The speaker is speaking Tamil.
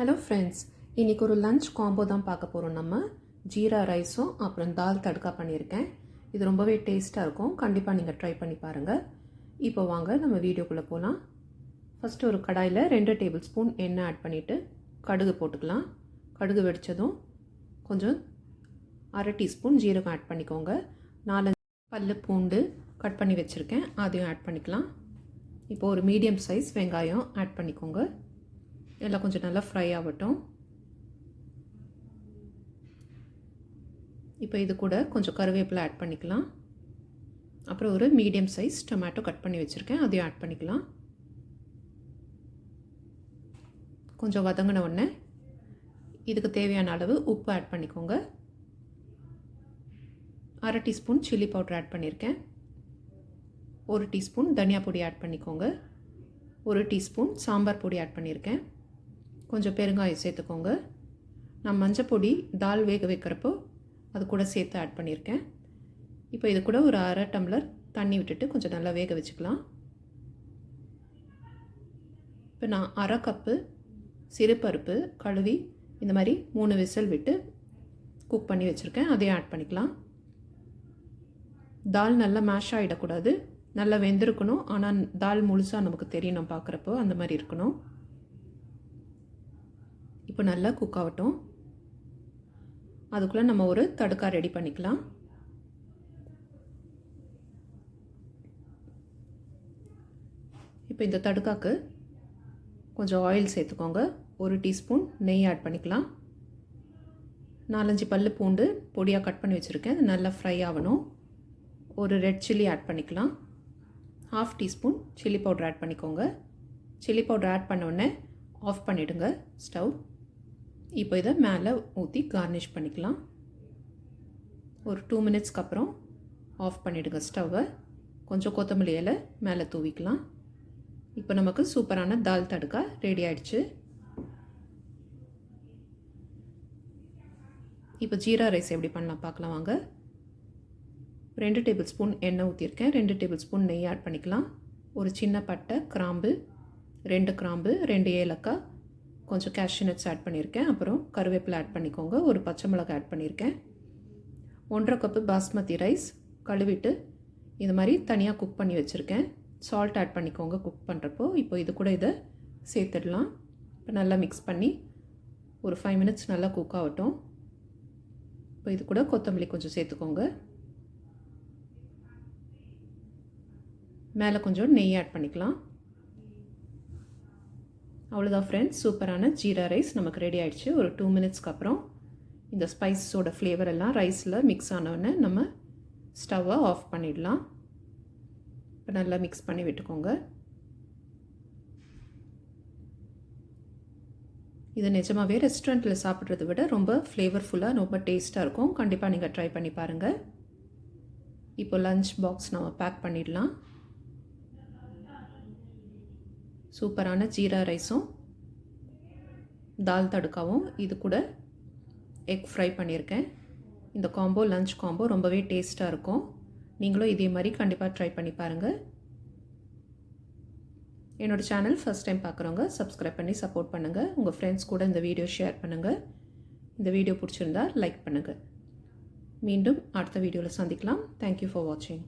ஹலோ ஃப்ரெண்ட்ஸ் இன்றைக்கி ஒரு லஞ்ச் காம்போ தான் பார்க்க போகிறோம் நம்ம. ஜீரா ரைஸும் அப்புறம் தால் தடுக்கா பண்ணியிருக்கேன். இது ரொம்பவே டேஸ்ட்டாக இருக்கும். கண்டிப்பாக நீங்கள் ட்ரை பண்ணி பாருங்கள் இப்போ வாங்க நம்ம வீடியோக்குள்ளே போகலாம் ஃபஸ்ட்டு ஒரு கடாயில் ரெண்டு டேபிள் ஸ்பூன் எண்ணெய் ஆட் பண்ணிவிட்டு கடுகு போட்டுக்கலாம். கடுகு வெடித்ததும் கொஞ்சம் அரை டீஸ்பூன் ஜீரகம் ஆட் பண்ணிக்கோங்க. நாலஞ்சு பல்லு பூண்டு கட் பண்ணி வச்சுருக்கேன். அதையும் ஆட் பண்ணிக்கலாம். இப்போ ஒரு மீடியம் சைஸ் வெங்காயம் ஆட் பண்ணிக்கோங்க. எல்லாம் கொஞ்சம் நல்லா ஃப்ரை ஆகட்டும். இப்போ இது கூட கொஞ்சம் கருவேப்பிலை ஆட் பண்ணிக்கலாம். அப்புறம் ஒரு மீடியம் சைஸ் டொமேட்டோ கட் பண்ணி வச்சுருக்கேன். அதையும் ஆட் பண்ணிக்கலாம். கொஞ்சம் வதங்கின உடனே இதுக்கு தேவையான அளவு உப்பு ஆட் பண்ணிக்கோங்க. அரை டீஸ்பூன் சில்லி பவுடர் ஆட் பண்ணியிருக்கேன் ஒரு டீஸ்பூன் தனியா பொடி ஆட் பண்ணிக்கோங்க. ஒரு டீஸ்பூன் சாம்பார் பொடி ஆட் பண்ணியிருக்கேன் கொஞ்சம் பெருங்காயம் சேர்த்துக்கோங்க. நான் மஞ்சள் பொடி தால் வேக வைக்கிறப்போ அது கூட சேர்த்து ஆட் பண்ணியிருக்கேன். இப்போ இது கூட ஒரு அரை டம்ளர் தண்ணி விட்டுட்டு கொஞ்சம் நல்லா வேக வச்சுக்கலாம். இப்போ நான் அரை கப்பு சிறுபருப்பு கழுவி இந்த மாதிரி மூணு விசில் விட்டு குக் பண்ணி வச்சுருக்கேன். அதையும் ஆட் பண்ணிக்கலாம். தால் நல்லா மேஷ் ஆகிடக்கூடாது நல்லா வெந்திருக்கணும். ஆனால் தால் முழுசாக நமக்கு தெரியணும் பார்க்குறப்போ அந்த மாதிரி இருக்கணும். இப்போ நல்லா குக் ஆகட்டும். அதுக்குள்ளே நம்ம ஒரு தடுக்கா ரெடி பண்ணிக்கலாம். இப்போ இந்த தடுக்காக்கு கொஞ்சம் ஆயில் சேர்த்துக்கோங்க. ஒரு டீஸ்பூன் நெய் ஆட் பண்ணிக்கலாம். நாலஞ்சு பல் பூண்டு பொடியாக கட் பண்ணி வச்சுருக்கேன். அது நல்லா ஃப்ரை ஆகணும். ஒரு ரெட் சில்லி ஆட் பண்ணிக்கலாம். Half teaspoon chilli powder add பண்ணிக்கோங்க. சில்லி பவுடர் ஆட் பண்ண உடனே ஆஃப் பண்ணிவிடுங்க ஸ்டவ் இப்போ இதை மேலே ஊற்றி கார்னிஷ் பண்ணிக்கலாம். ஒரு டூ மினிட்ஸ்க்கு அப்புறம் ஆஃப் பண்ணிவிடுங்க ஸ்டவ்வை கொஞ்சம் கொத்தமல்லி இலை மேலே தூவிக்கலாம். இப்போ நமக்கு சூப்பரான தால் தடுக்கா ரெடி ஆயிடுச்சு. இப்போ ஜீரா ரைஸ் எப்படி பண்ணலாம் பார்க்கலாம் வாங்க. ரெண்டு டேபிள் ஸ்பூன் எண்ணெய் ஊற்றிருக்கேன் ரெண்டு டேபிள் ஸ்பூன் நெய் ஆட் பண்ணிக்கலாம். ஒரு சின்ன பட்டை கிராம்பு ரெண்டு கிராம்பு ரெண்டு ஏலக்காய் கொஞ்சம் கேஷ்யூ நட்ஸ் ஆட் பண்ணியிருக்கேன் அப்புறம் கருவேப்பிலை ஆட் பண்ணிக்கோங்க. ஒரு பச்சை மிளகாய் ஆட் பண்ணியிருக்கேன் ஒன்றரை கப்பு பாஸ்மதி ரைஸ் கழுவிட்டு இது மாதிரி தனியாக குக் பண்ணி வச்சுருக்கேன். சால்ட் ஆட் பண்ணிக்கோங்க குக் பண்ணுறப்போ இப்போ இது கூட இதை சேர்த்துடலாம். இப்போ நல்லா மிக்ஸ் பண்ணி ஒரு ஃபைவ் மினிட்ஸ் நல்லா குக் ஆகட்டும். இப்போ இது கூட கொத்தமல்லி கொஞ்சம் சேர்த்துக்கோங்க. மேலே கொஞ்சம் நெய் ஆட் பண்ணிக்கலாம். அவ்வளோதான் ஃப்ரெண்ட்ஸ் சூப்பரான ஜீரா ரைஸ் நமக்கு ரெடி ஆகிடுச்சு ஒரு டூ மினிட்ஸ்க்கு அப்புறம் இந்த ஸ்பைஸோட ஃப்ளேவர் எல்லாம் ரைஸில் மிக்ஸ் ஆனவுடனே நம்ம ஸ்டவ்வை ஆஃப் பண்ணிடலாம். இப்போ நல்லா மிக்ஸ் பண்ணி விட்டுக்கோங்க. இது நிஜமாகவே ரெஸ்டாரண்ட்டில் சாப்பிட்றத விட ரொம்ப ஃப்ளேவர்ஃபுல்லாக ரொம்ப டேஸ்ட்டாக இருக்கும். கண்டிப்பாக நீங்கள் ட்ரை பண்ணி பாருங்கள் இப்போ லஞ்ச் பாக்ஸ் நம்ம பேக் பண்ணிடலாம். சூப்பரான ஜீரா ரைஸும் தால் தடுக்காவும் இது கூட எக் ஃப்ரை பண்ணியிருக்கேன். இந்த காம்போ லஞ்ச் காம்போ ரொம்பவே டேஸ்ட்டாக இருக்கும். நீங்களும் இதே மாதிரி கண்டிப்பாக ட்ரை பண்ணி பாருங்கள் என்னோடய சேனல் ஃபஸ்ட் டைம் பார்க்குறவங்க சப்ஸ்கிரைப் பண்ணி சப்போர்ட் பண்ணுங்கள் உங்கள் ஃப்ரெண்ட்ஸ் கூட இந்த வீடியோ ஷேர் பண்ணுங்கள் இந்த வீடியோ பிடிச்சிருந்தா லைக் பண்ணுங்கள் மீண்டும் அடுத்த வீடியோவில் சந்திக்கலாம். தேங்க்யூ ஃபார் வாட்சிங்